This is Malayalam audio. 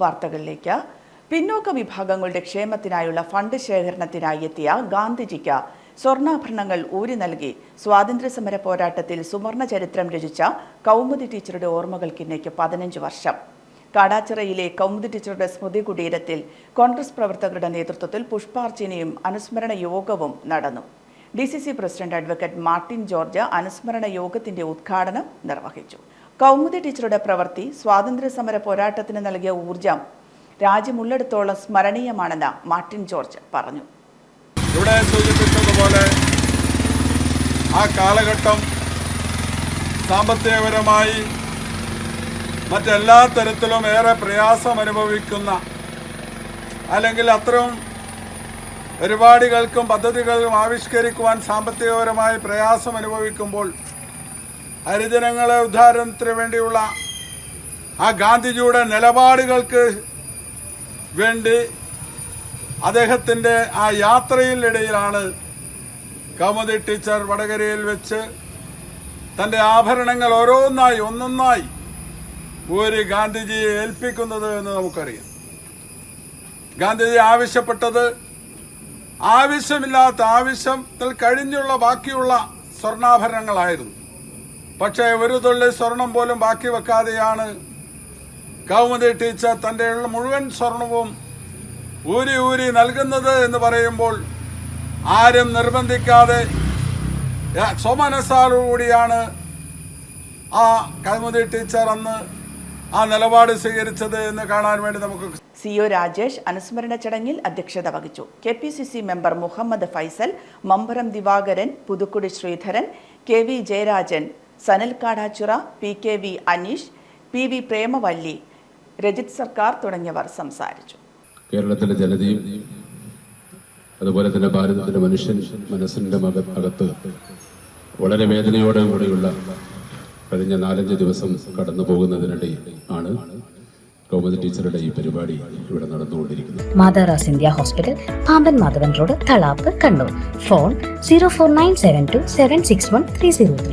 വാർത്തകളിലേക്ക്. പിന്നോക്ക വിഭാഗങ്ങളുടെ ക്ഷേമത്തിനായുള്ള ഫണ്ട് ശേഖരണത്തിനായി എത്തിയ ഗാന്ധിജിക്ക് സ്വർണാഭരണങ്ങൾ ഊരി നൽകി. സ്വാതന്ത്ര്യസമര പോരാട്ടത്തിൽ സുവർണ ചരിത്രം രചിച്ച കൗമുദി ടീച്ചറുടെ ഓർമ്മകൾക്കിന്നേക്ക് പതിനഞ്ച് വർഷം. കാടാച്ചിറയിലെ കൗമുദി ടീച്ചറുടെ സ്മൃതി കുടീരത്തിൽ കോൺഗ്രസ് പ്രവർത്തകരുടെ നേതൃത്വത്തിൽ പുഷ്പാർച്ചനയും അനുസ്മരണ യോഗവും നടന്നു. D C C president advocate Martin George അനുസ്മരണ യോഗത്തിന്റെ ഉദ്ഘാടനം നിർവഹിച്ചു. കൗമുദി ടീച്ചറുടെ പ്രവൃത്തി സ്വാതന്ത്ര്യ സമര പോരാട്ടത്തിന് നൽകിയ ഊർജം രാജ്യമുള്ളിടത്തോളം സ്മരണീയമാണെന്ന് മാർട്ടിൻ ജോർജ് പറഞ്ഞു. ഇവിടെ സൂചിപ്പിച്ചതുപോലെ ആ കാലഘട്ടം സാമ്പത്തികപരമായി മറ്റെല്ലാ തരത്തിലും ഏറെ പ്രയാസം അനുഭവിക്കുന്ന അല്ലെങ്കിൽ അത്തരം പരിപാടികൾക്കും പദ്ധതികൾക്കും ആവിഷ്കരിക്കുവാൻ സാമ്പത്തികപരമായി പ്രയാസം അനുഭവിക്കുമ്പോൾ ഹരിജനങ്ങളെ ഉദ്ധാരണത്തിന് വേണ്ടിയുള്ള ആ ഗാന്ധിജിയുടെ നിലപാടുകൾക്ക് വേണ്ടി അദ്ദേഹത്തിന്റെ ആ യാത്രയിലിടയിലാണ് കൗമുദി ടീച്ചർ വടകരയിൽ വെച്ച് തന്റെ ആഭരണങ്ങൾ ഓരോന്നായി ഒന്നൊന്നായി ഒരു ഗാന്ധിജിയെ ഏൽപ്പിക്കുന്നത് എന്ന് നമുക്കറിയാം. ഗാന്ധിജി ആവശ്യപ്പെട്ടത് ആവശ്യമില്ലാത്ത ആവശ്യത്തിൽ കഴിഞ്ഞുള്ള ബാക്കിയുള്ള സ്വർണാഭരണങ്ങളായിരുന്നു. പക്ഷേ ഒരു തുള്ളി സ്വർണം പോലും ബാക്കി വെക്കാതെയാണ് കൗമുദി ടീച്ചർ തന്റെ മുഴുവൻ സ്വർണവും ഊരി ഊരി നൽകുന്നത് എന്ന് പറയുമ്പോൾ ആരും നിർബന്ധിക്കാതെ സ്വമനസ്സാലോടുകൂടിയാണ് ആ കൗമുദി ടീച്ചർ അന്ന് ആ നിലപാട് സ്വീകരിച്ചത് എന്ന് കാണാൻ വേണ്ടി നമുക്ക് സി ഒ രാജേഷ് അനുസ്മരണ ചടങ്ങിൽ അധ്യക്ഷത വഹിച്ചു. K P C C member Muhammad Faisal Mambaram Divakaran Puthukkudi Sreedharan K V Jayarajan Sanal Kadachira P K V Aneesh P V Premavalli Rajith സർക്കാർ തുടങ്ങിയവർ സംസാരിച്ചു. കേരളത്തിലെ ജനതയും അതുപോലെ തന്നെ ഭാരതത്തിലെ മനുഷ്യൻ മനസ്സിന്റെ അകത്ത് വളരെ വേദനയോടെ കൂടിയുള്ള കഴിഞ്ഞ നാലഞ്ച് ദിവസം കടന്നു പോകുന്നതിനിടയിൽ ആണ് കൗമുദി ടീച്ചറുടെ ഈ പരിപാടി ഇവിടെ നടന്നുകൊണ്ടിരിക്കുന്നത്. മാതാറാസ് India hospital Pamban Madhavan road Thalap Kannur. Phone zero four nine seven two seven six one three zero three